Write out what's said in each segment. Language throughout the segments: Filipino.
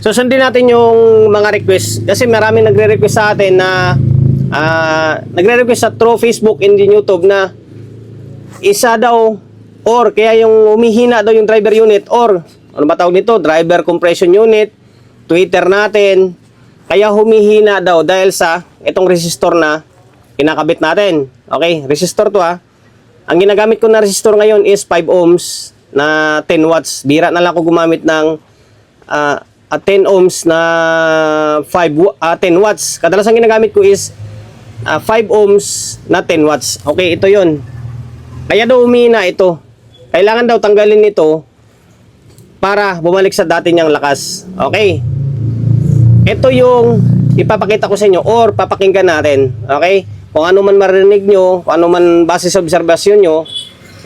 susundin natin yung mga request kasi maraming nagre-request sa atin na ah, nagre-request sa through Facebook and YouTube na isa daw or kaya yung humihina daw yung driver unit or ano ba tawag nito? Driver compression unit Twitter natin. Kaya humihina daw dahil sa itong resistor na kinakabit natin. Okay resistor to ha ang ginagamit ko na resistor ngayon is 5 ohms na 10 watts. Bira na lang ako gumamit ng ah, ah, 10 ohms na 5 wa- ah, 10 watts kadalasan ginagamit ko is ah, 5 ohms na 10 watts okay ito yon kaya daw umina ito. Kailangan daw tanggalin ito para bumalik sa dati niyang lakas. Okay? Ito yung ipapakita ko sa inyo or papakinggan natin. Okay? Kung ano man marinig nyo, kung ano man base sa obserbasyon nyo,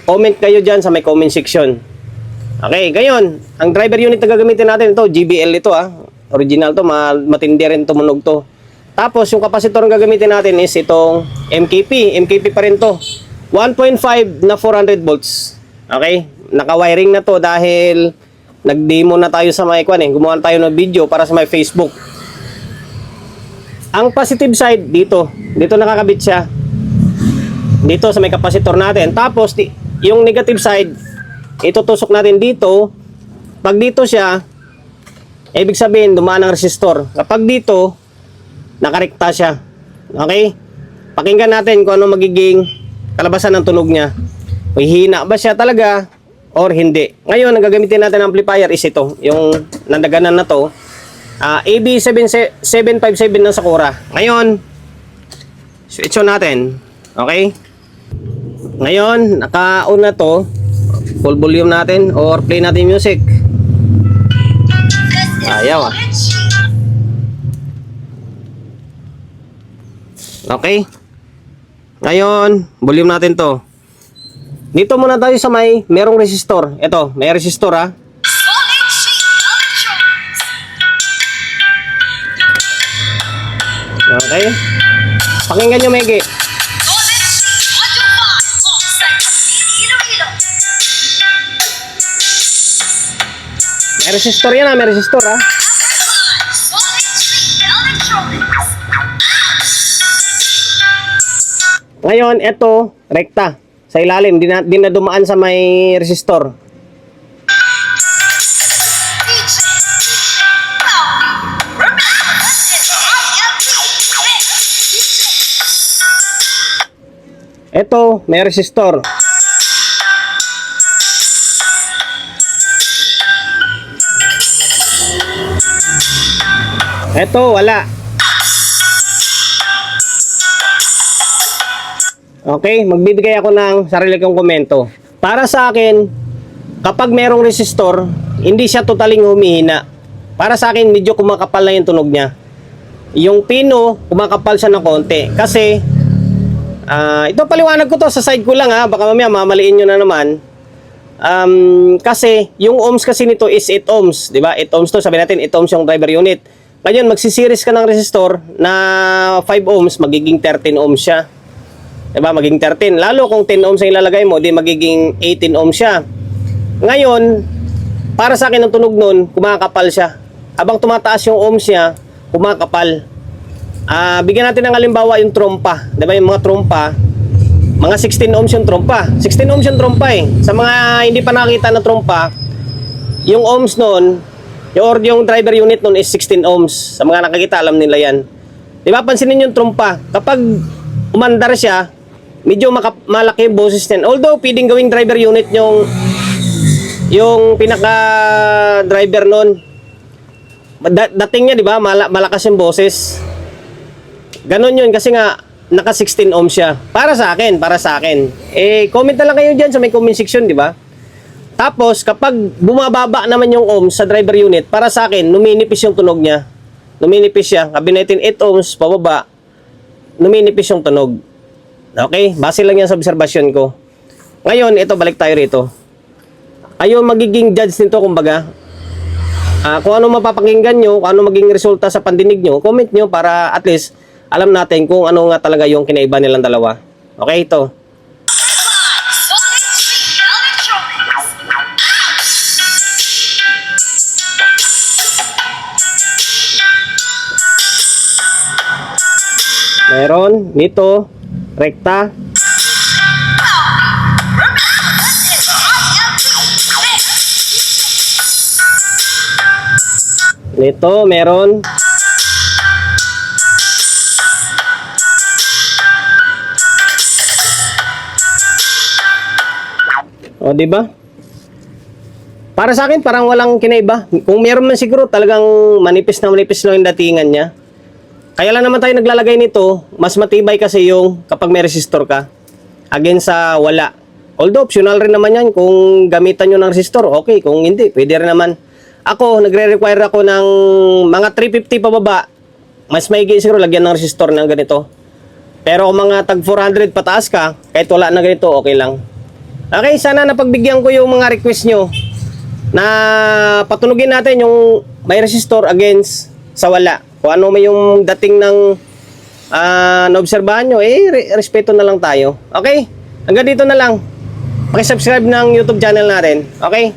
comment kayo dyan sa may comment section. Okay, ngayon, ang driver unit na gagamitin natin ito, GBL ito ah. Original to, ma- matindi rin tumunog to. Tapos, yung kapasitor na gagamitin natin is itong MKP. MKP pa rin to. 1.5 na 400 volts. Okay? Naka-wiring na to dahil nag-demo na tayo sa may kwan eh. Gumawa tayo ng video para sa may Facebook. Ang positive side dito, dito nakakabit siya. Dito sa may kapasitor natin. Tapos yung negative side, itutusok natin dito. Pag dito siya, ibig sabihin dumaan ang resistor. Kapag dito, nakarekta siya. Okay? Pakinggan natin kung ano magiging kalabasan ng tunog niya. May ba siya talaga or hindi. Ngayon, ang gagamitin natin ng amplifier is ito. Yung nandaganan na to. Ah, AB757 ng Sakura. Ngayon, switch on natin. Okay? Ngayon, naka-on na to. Full volume natin or play natin music. Ayaw ah. Okay? Ngayon, volume natin to. Dito muna tayo sa may merong resistor. Ito, may resistor ah. Okay? Pakinggan nyo, Megi. May resistor yan ah, may resistor ah. Ngayon, ito, rekta. Sa ilalim, di na, di na dumaan sa may resistor. Ito, may resistor. Ito, wala. Okay, magbibigay ako ng sarili kong komento. Para sa akin, kapag merong resistor, hindi siya totaling humihina. Para sa akin, medyo kumakapal na yung tunog niya. Yung pino, kumakapal siya ng konti. Kasi, ah ito paliwanag ko to sa side ko lang ha. Baka mamaya mamaliin nyo na naman. Um, kasi, yung ohms kasi nito is 8 ohms. di ba 8 ohms to. Sabi natin, 8 ohms yung driver unit. Ngayon, magsisiris ka ng resistor na 5 ohms, magiging 13 ohms siya. Diba? Magiging 13. Lalo kung 10 ohms ang ilalagay mo, di magiging 18 ohms siya. Ngayon, para sa akin ang tunog nun, kumakapal siya. Habang tumataas yung ohms niya, kumakapal. Ah, bigyan natin ng halimbawa yung trompa. 'Di ba yung mga trompa? Mga 16 ohms yung trompa. 16 ohms yung trompa eh. Sa mga hindi pa nakakita na trompa, yung ohms nun, yung, or yung driver unit nun is 16 ohms. Sa mga nakakita, alam nila yan. Di ba, pansinin yung trompa. Kapag umandar siya, medyo maka, malaki yung boses niyan. Although, pwedeng gawing driver unit yung yung pinaka driver nun. Da- dating niya, di ba, mala- malakas yung boses. Ganon yun kasi nga naka 16 ohms siya. Para sa akin, para sa akin. Eh, comment na lang kayo dyan sa may comment section, di ba? Tapos, kapag bumababa naman yung ohms sa driver unit, para sa akin, numinipis yung tunog niya. Numinipis siya. Sabi natin 8 ohms, pababa, numinipis yung tunog. Okay? Base lang yan sa obserbasyon ko. Ngayon, ito, balik tayo rito. Ayun, magiging judge nito, kumbaga. Ah, kung ano mapapakinggan nyo, kung ano maging resulta sa pandinig nyo, comment nyo para at least alam natin kung ano nga talaga yung kinaiba nilang dalawa. Okay, ito. Meron. Nito. Rekta. Nito, meron. O, di ba? Para sa akin, parang walang kinaiba. Kung meron man siguro, talagang manipis na manipis lang yung datingan niya. Kaya lang naman tayo naglalagay nito, mas matibay kasi yung kapag may resistor ka. Against sa wala. Although, optional rin naman yan. Kung gamitan nyo ng resistor, okay. Kung hindi, pwede rin naman. Ako, nagre-require ako ng mga 350 pababa. Mas maigi siguro lagyan ng resistor ng ganito. Pero kung mga tag 400 pataas ka, kahit wala na ganito, okay lang. Okay, sana napagbigyan ko yung mga request nyo na patunugin natin yung may resistor against sa wala. Kung ano may yung dating ng ah naobserbahan nyo, eh, re- respeto na lang tayo. Okay? Hanggang dito na lang. Pakisubscribe ng YouTube channel natin. Okay?